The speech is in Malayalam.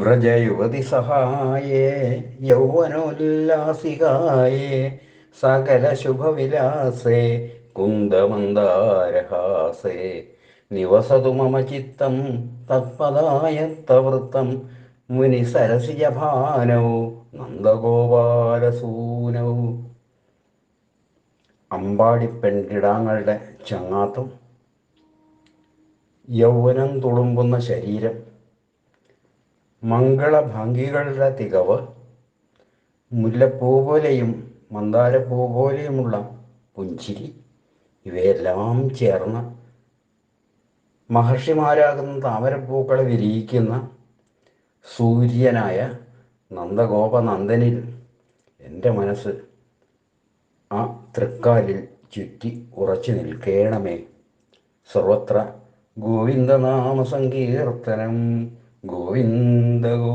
വ്രജയുവതി സഹായേ യൗവനോല്ലാസികായേ സകല ശുഭവിലാസേ കുന്ദമന്ദാരഹാസേ നിവസതു മമ ചിത്തം തത്പദായത്തവൃത്തം മുനി സരസിജഭാനൗ നന്ദഗോപാലസൂനൗ. അമ്പാടി പെൺകിടാങ്ങളുടെ ചങ്ങാത്തം യൗവനം തുളുമ്പുന്ന ശരീരം മംഗളഭംഗികളുടെ തികവ് മുല്ലപ്പൂ പോലെയും മന്ദാരപ്പൂ പോലെയുമുള്ള പുഞ്ചിരി ഇവയെല്ലാം ചേർന്ന് മഹർഷിമാരാകുന്ന താമരപ്പൂക്കളെ വിരിയിക്കുന്ന സൂര്യനായ നന്ദഗോപനന്ദനിൽ എന്റെ മനസ്സ് ആ തൃക്കാലിൽ ചുറ്റി ഉറച്ചു നിൽക്കേണമേ. സർവത്ര ഗോവിന്ദനാമ സങ്കീർത്തനം ഗോവിന്ദ ഗോ